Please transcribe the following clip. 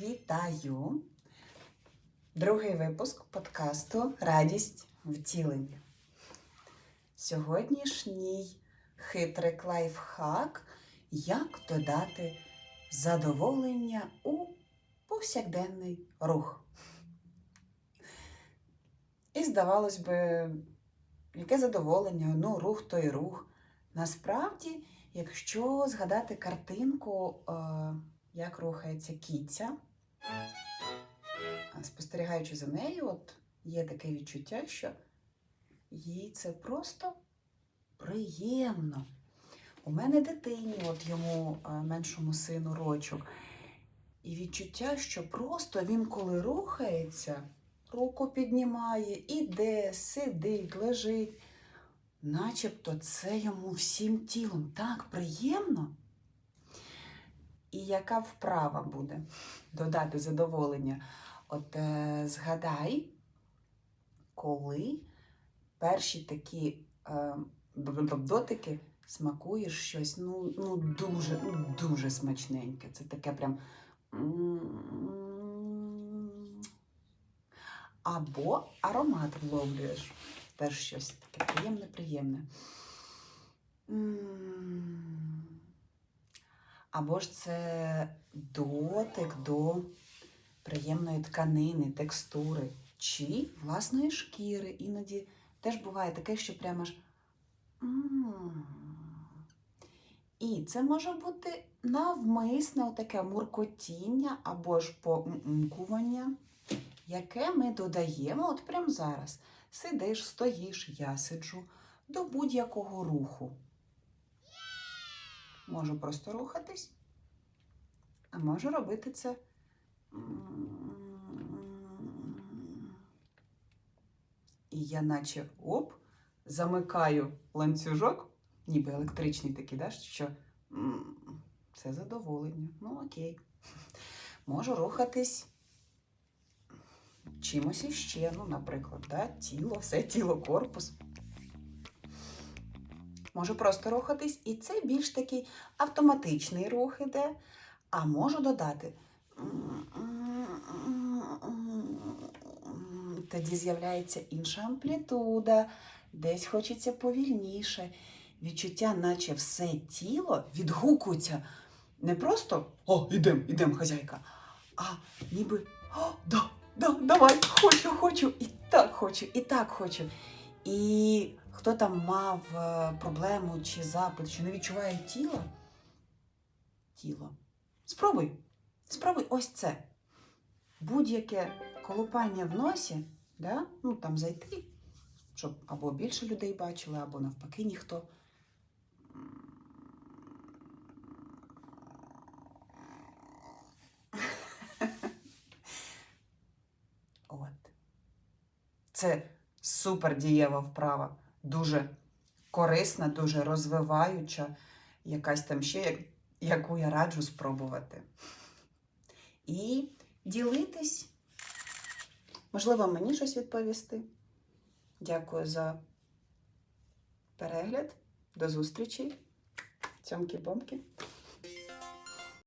Вітаю! Другий випуск подкасту Радість втілення. Сьогоднішній хитрик лайфхак як додати задоволення у повсякденний рух. І здавалось би, яке задоволення, ну, рух то й рух. Насправді, якщо згадати картинку, е, як рухається кіця, спостерігаючи за нею, от є таке відчуття, що їй це просто приємно. У мене дитині, от йому меншому сину рочок, і відчуття, що просто він, коли рухається, руку піднімає, іде, сидить, лежить. Начебто це йому всім тілом так приємно. І яка вправа буде додати задоволення? От е, згадай, коли перші такі е, дотики смакуєш щось ну, ну дуже, ну, дуже смачненьке. Це таке прям. Або аромат вловлюєш. Теж щось таке приємне, приємне. М. Або ж це дотик до приємної тканини, текстури чи власної шкіри. Іноді теж буває таке, що прямо ж. І це може бути навмисне таке муркотіння або ж помкування, яке ми додаємо от прямо зараз. Сидиш, стоїш, я сиджу до будь-якого руху. Можу просто рухатись, а можу робити це. І я наче оп, замикаю ланцюжок, ніби електричний такий, да, що це задоволення. Ну, окей. Можу рухатись чимось іще, ну, наприклад, да, тіло, все тіло, корпус. Можу просто рухатись, і це більш такий автоматичний рух іде, а можу додати. Тоді з'являється інша амплітуда, десь хочеться повільніше. Відчуття, наче все тіло відгукується не просто О, ідем, ідем, хазяйка, а ніби О, да, да, давай, хочу, хочу, і так хочу, і так хочу. І хто там мав е, проблему чи запит, що не відчуває тіла? Тіло. Спробуй. Спробуй ось це. Будь-яке колупання в носі, да? ну там зайти, щоб або більше людей бачили, або навпаки ніхто. От. Це супер дієва вправа, дуже корисна, дуже розвиваюча, якась там ще, яку я раджу спробувати. І ділитись. Можливо, мені щось відповісти. Дякую за перегляд. До зустрічі. Цьомки-бомки.